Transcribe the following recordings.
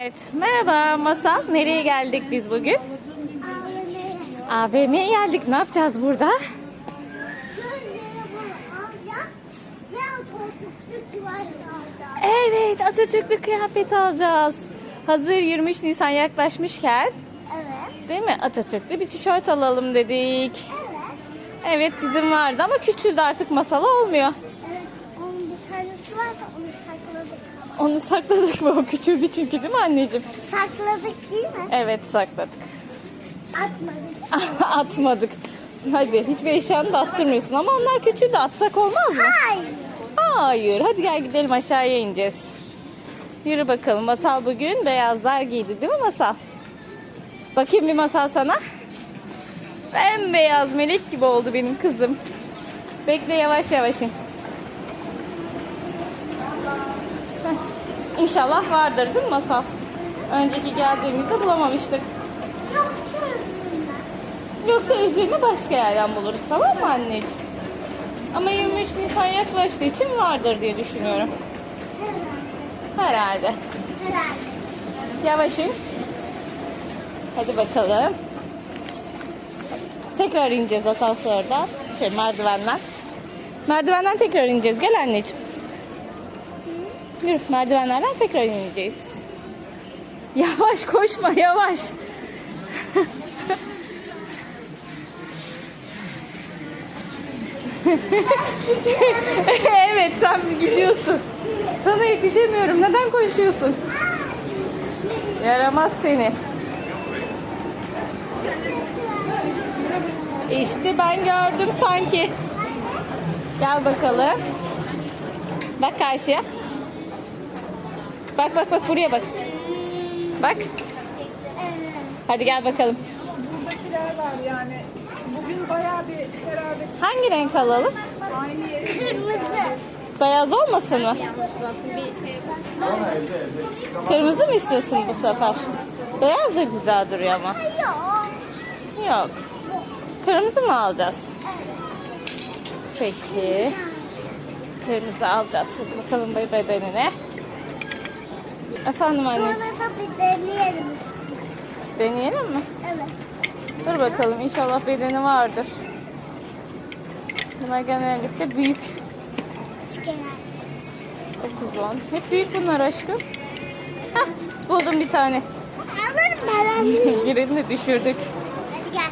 Evet, merhaba Masal. Nereye geldik biz bugün? AVM'ye geldik. Ne yapacağız burada? Evet, Atatürk'lü kıyafet alacağız. Hazır 23 Nisan yaklaşmışken, Evet. değil mi? Atatürk'lü bir tişört alalım dedik. Evet. Evet, bizim vardı ama küçüldü artık masal olmuyor. Evet. Onun bir tanesi var da onu sakladık ama. Onu sakladık mı? O küçüldü çünkü değil mi anneciğim? Sakladık değil mi? Evet, sakladık. Atmadık. Atmadık. Hadi, hiçbir eşyanı da attırmıyorsun ama onlar küçüldü. Atsak olmaz mı? Hayır. Hayır. Hadi gel gidelim aşağıya ineceğiz. Yürü bakalım. Masal bugün beyazlar giydi değil mi Masal? Bakayım bir Masal sana. Bembeyaz melek gibi oldu benim kızım. Bekle yavaş yavaş in. İnşallah vardır değil mi Masal? Önceki geldiğimizde bulamamıştık. Yok şöyle. Yoksa üzerine başka yerden buluruz tamam mı anneciğim? Ama 23 Nisan yaklaştığı için vardır diye düşünüyorum. Herhalde. Herhalde. Yavaş. Hadi bakalım. Tekrar ineceğiz asansörden. Şey merdivenden. Merdivenden tekrar ineceğiz. Gel anneciğim. Yürü merdivenlerden tekrar ineceğiz. Yavaş koşma yavaş. evet sen gidiyorsun. Sana yetişemiyorum. Neden koşuyorsun? Yaramaz seni. İşte ben gördüm sanki. Gel bakalım. Bak karşıya. Bak bak bak buraya bak. Bak. Hadi gel bakalım. Buradakiler var yani. Bugün bayağı bir herhalde Hangi renk alalım? aynı yere Kırmızı. Beyaz olmasın mı? Kırmızı mı istiyorsun bu sefer? Beyaz da güzel duruyor ama. Yok. Yok. Kırmızı mı alacağız? Peki. Kırmızı alacağız. Hadi bakalım bay bedenine. Efendim Sonra anneciğim. da bir deneyelim. Deneyelim mi? Evet. Dur bakalım inşallah bedeni vardır. Bunlar genellikle büyük. 9 10. Hep büyük bunlar aşkım. Hah buldum bir tane. Alırım ben. Birini düşürdük. Hadi gel.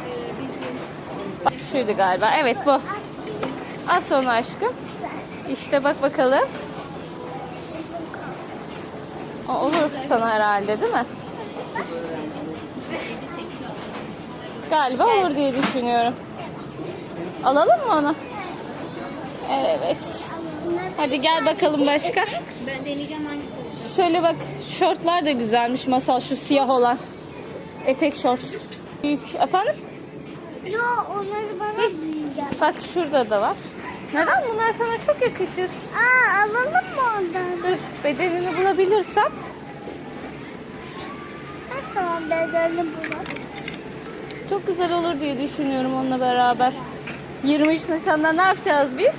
Bak şuydu galiba. Evet bu. Az sonra aşkım. İşte bak bakalım. O olur sana herhalde değil mi? Galiba olur diye düşünüyorum. Alalım mı onu? Evet. Hadi gel bakalım başka. Ben deneyeceğim hangisi olacak. Şöyle bak şortlar da güzelmiş masal şu siyah olan. Etek şort. Büyük. Efendim? Yo onları bana büyüyeceğim. Bak şurada da var. Neden bunlar sana çok yakışır? Aa alalım mı ondan? Dur bedenini bulabilirsem. Ha, tamam bedelini bulalım. Çok güzel olur diye düşünüyorum onunla beraber. 23 Nisan'da ne yapacağız biz?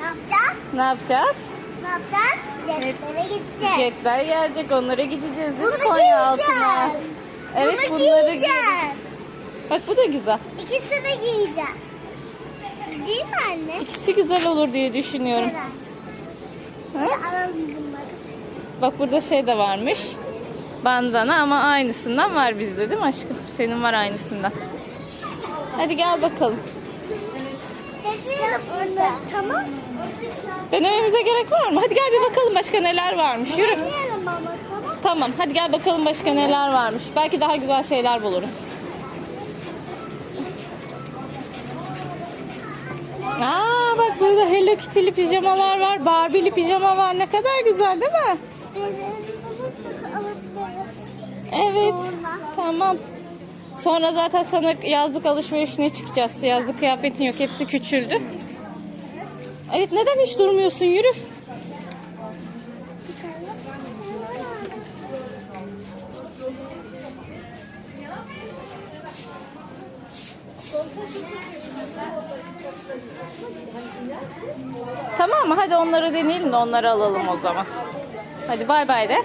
Ne yapacağız? Ne yapacağız? Ne yapacağız? Jetlere gideceğiz. Jetler gelecek onlara gideceğiz değil mi Bunu Konya altına? giyeceğim. Evet Bunu bunları giyeceğiz. Bak bu da güzel. İkisini giyeceğim. Değil mi anne? İkisi güzel olur diye düşünüyorum. Alalım bunları. Bak burada şey de varmış. Bandana ama aynısından var bizde değil mi aşkım? Senin var aynısından. Hadi gel bakalım. Onları tamam? Denememize gerek var mı? Hadi gel bir bakalım başka neler varmış. Yürü. Ama tamam. Tamam hadi gel bakalım başka neler varmış. Belki daha güzel şeyler buluruz. Burada Hello Kitty'li pijamalar var. Barbie'li pijama var. Ne kadar güzel değil mi? Evet. Tamam. Sonra zaten sana yazlık alışverişine çıkacağız. Yazlık kıyafetin yok. Hepsi küçüldü. Evet neden hiç durmuyorsun? Yürü. Tamam mı? Hadi onları deneyelim de onları alalım o zaman. Hadi bay bay de.